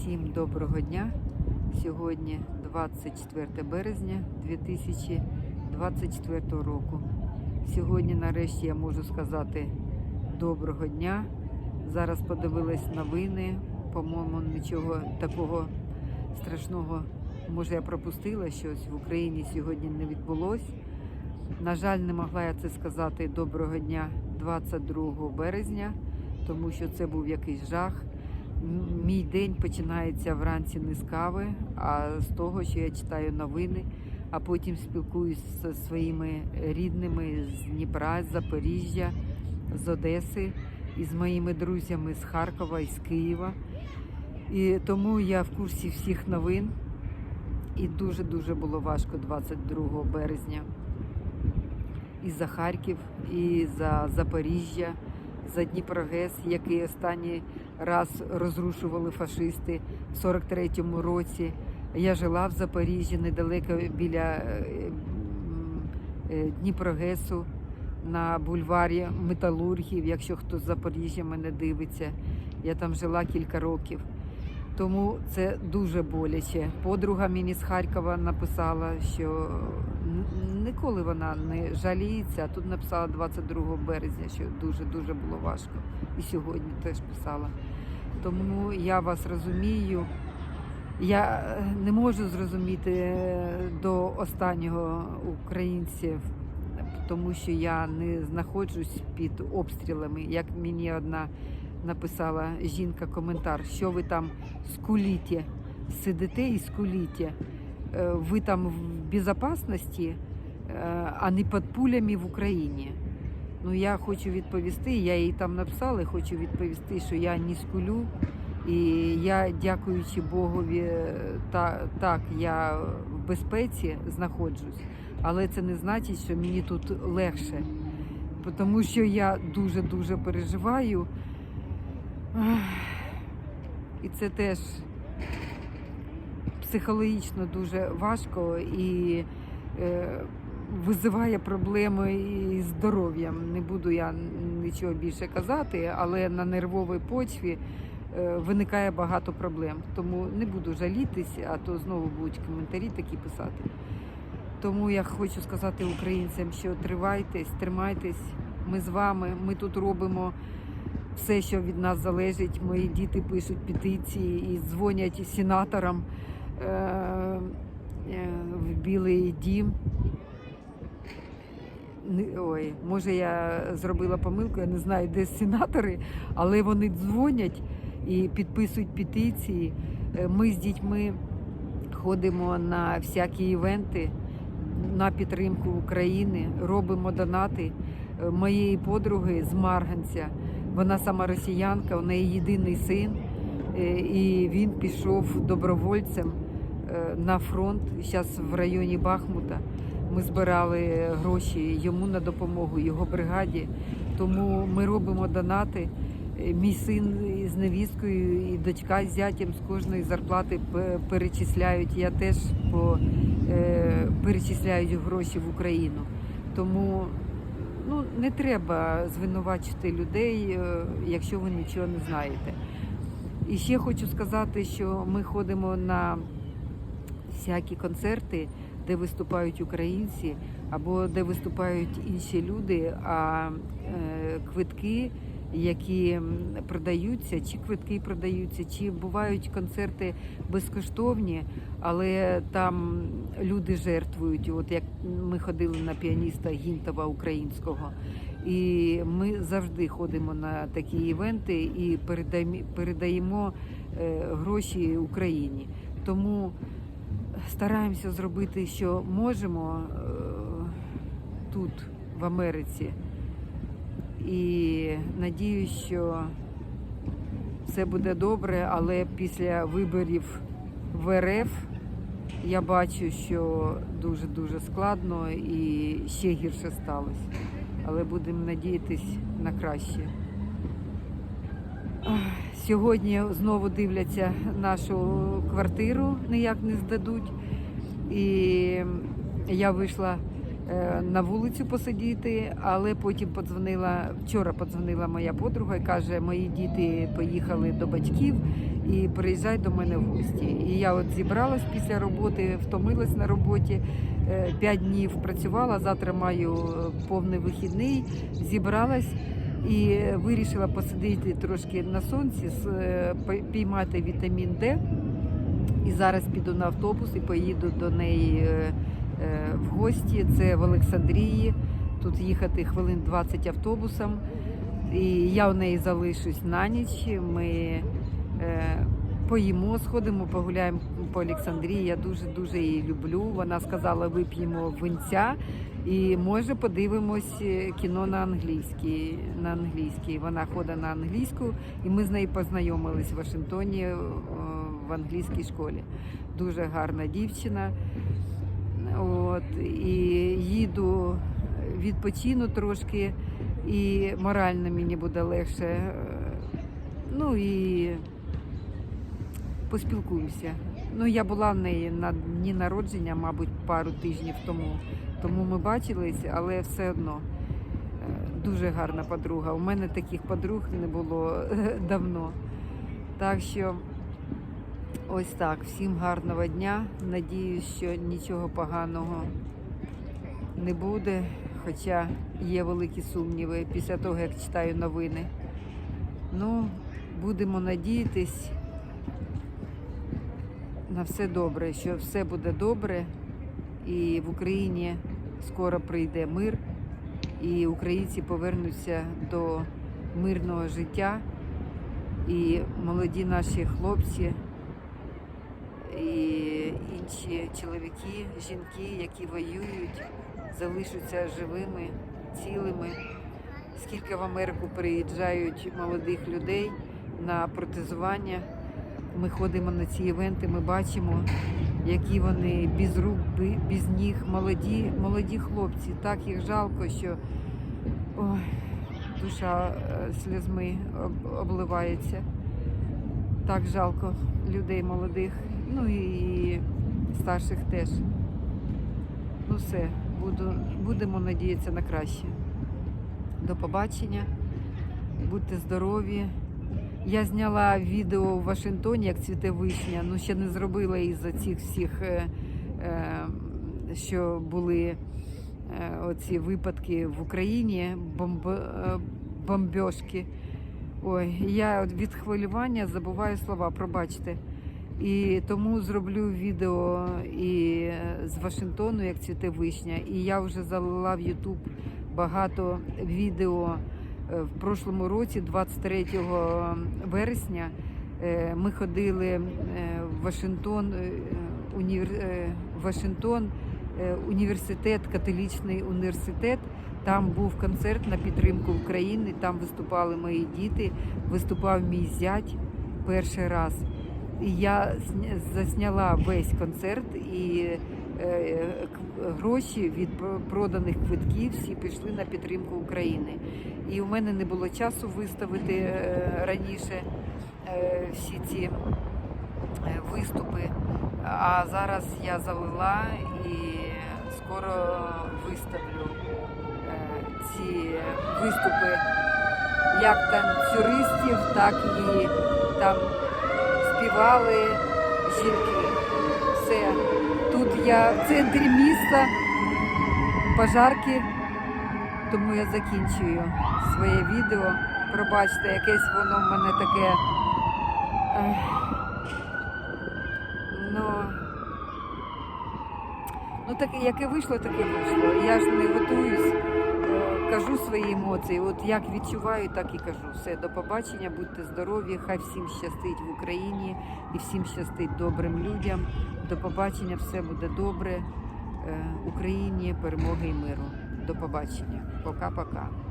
Всім доброго дня. Сьогодні 24 березня 2024 року. Сьогодні, нарешті, я можу сказати доброго дня. Зараз подивилась новини. По-моєму, нічого такого страшного, може, я пропустила щось в Україні сьогодні не відбулось. На жаль, не могла я це сказати доброго дня 22 березня, тому що це був якийсь жах. Мій день починається вранці не з кави, а з того, що я читаю новини, а потім спілкуюсь зі своїми рідними з Дніпра, з Запоріжжя, з Одеси і з моїми друзями з Харкова і з Києва. І тому я в курсі всіх новин. І дуже-дуже було важко 22 березня. І за Харків, і за Запоріжжя, за Дніпрогес, який останній раз розрушували фашисти в 43-му році. Я жила в Запоріжжі недалеко біля е, е, Дніпрогесу на бульварі Металургів, якщо хто з Запоріжжя мене дивиться. Я там жила кілька років. Тому це дуже боляче. Подруга мені з Харкова написала, що ніколи вона не жаліється. Тут написала 22 березня, що дуже дуже було важко. І сьогодні теж писала. Тому я вас розумію. Я е, не можу зрозуміти е, до останнього українців, тому що я не знаходжусь під обстрілами. Як мені одна написала жінка коментар, що ви там скуліте, сидите і скуліте. Ви там в безпечності, а не під пулями в Україні. Ну, я хочу відповісти, я їй там написала, хочу відповісти, що я не скулю. І я, дякуючи Богові, е, та, так, я в безпеці знаходжусь, але це не значить, що мені тут легше. Тому що я дуже-дуже переживаю. І це теж психологічно дуже важко і е, визиває проблеми із здоров'ям. Не буду я нічого більше казати, але на нервовій почві е, виникає багато проблем. Тому не буду жалітись, а то знову будуть коментарі такі писати. Тому я хочу сказати українцям, що тривайтесь, тримайтесь. Ми з вами, ми тут робимо все, що від нас залежить. Мої діти пишуть петиції і дзвонять сенаторам е, е, в Білий дім. Ой, може я зробила помилку, я не знаю, де сенатори, але вони дзвонять і підписують петиції. Е, Ми з дітьми ходимо на всякі івенти на підтримку України, робимо донати. Е, Моєї подруги з Марганця, вона сама росіянка, у неї єдиний син, е, і він пішов добровольцем на фронт. Зараз в районі Бахмута. Ми збирали гроші йому на допомогу, його бригаді. Тому ми робимо донати. Е, Мій син з невісткою і дочка з зятям з кожної зарплати перечисляють. Я теж по, е, перечисляють гроші в Україну. Тому ну, не треба звинувачити людей, е, якщо ви нічого не знаєте. І ще хочу сказати, що ми ходимо на всякі концерти, де виступають українці або де виступають інші люди, а е, квитки, які продаються, чи квитки продаються, чи бувають концерти безкоштовні, але там люди жертвують. От як ми ходили на піаніста Гінтова українського. І ми завжди ходимо на такі івенти і передаємо, е, гроші Україні. Тому стараємося зробити, що можемо е, тут, в Америці. І надіюсь, що все буде добре, але після виборів в РФ я бачу, що дуже-дуже складно і ще гірше сталося. Але будемо надіятись на краще. Сьогодні знову дивляться нашу квартиру, ніяк не здадуть. І я вийшла е, на вулицю посидіти, але потім подзвонила, вчора подзвонила моя подруга і каже, мої діти поїхали до батьків і приїжджай до мене в гості. І я от зібралась після роботи, втомилась на роботі. е, П'ять днів працювала, завтра маю повний вихідний. Зібралась і вирішила посидіти трошки на сонці, е, піймати вітамін Д. І зараз піду на автобус і поїду до неї е, е, в гості. Це в Олександрії. Тут їхати хвилин 20 автобусом. І я у неї залишусь на ніч. Ми поїмо, сходимо, погуляємо по Олександрії. Я дуже дуже її люблю. Вона сказала, вип'ємо винця. І може подивимось е, кіно на англійській. На англійській. Вона ходить на англійську, і ми з нею познайомились в Вашингтоні е, в англійській школі. Дуже гарна дівчина. От, і їду, відпочину трошки, і морально мені буде легше. Е, Ну і поспілкуюся. Ну, я була в неї на дні народження, мабуть, пару тижнів тому. Тому ми бачились, але все одно е, дуже гарна подруга. У мене таких подруг не було давно. Так що ось так. Всім гарного дня. Надіюсь, що нічого поганого не буде. Хоча є великі сумніви після того, як читаю новини. Ну, будемо надіятись на все добре, що все буде добре, і в Україні скоро прийде мир, і українці повернуться до мирного життя, і молоді наші хлопці, і інші чоловіки, жінки, які воюють, залишаться живими, цілими. Скільки в Америку приїжджають молодих людей на протезування. Ми ходимо на ці івенти, ми бачимо, які вони без рук, без ніг, молоді, молоді хлопці. Так їх жалко, що ой, душа е, слізьми об- обливається. Так жалко людей молодих, ну і старших теж. Ну все, буду, будемо надіятися на краще. До побачення, будьте здорові. Я зняла відео в Вашингтоні, як цвіте вишня. Ну ще не зробила із-за цих всіх, е, е, що були е, оці випадки в Україні, бомб, бомбьошки. Ой, я від хвилювання забуваю слова, пробачте. І тому зроблю відео і з Вашингтону, як цвіте вишня. І я вже залила в Ютуб багато відео в прошлому році, 23 вересня, е, ми ходили е, в Вашингтон, е, універ... е, Вашингтон, е, університет, католічний університет. Там був концерт на підтримку України. Там виступали мої діти, виступав мій зять перший раз. І я засняла весь концерт і е, гроші від проданих квитків всі пішли на підтримку України. І у мене не було часу виставити е, раніше е, всі ці е, виступи. А зараз я залила і скоро виставлю е, ці виступи як танцюристів, так і там співали жінки. Я в центрі міста, пожарки, тому я закінчую своє відео. Пробачте, якесь воно в мене таке. Ну, ну так яке вийшло, таке вийшло. Я ж не готуюсь, кажу свої емоції. От як відчуваю, так і кажу. Все, до побачення, будьте здорові, хай всім щастить в Україні і всім щастить добрим людям. До побачення, все буде добре. Е, Україні, перемоги і миру. До побачення. Пока-пока.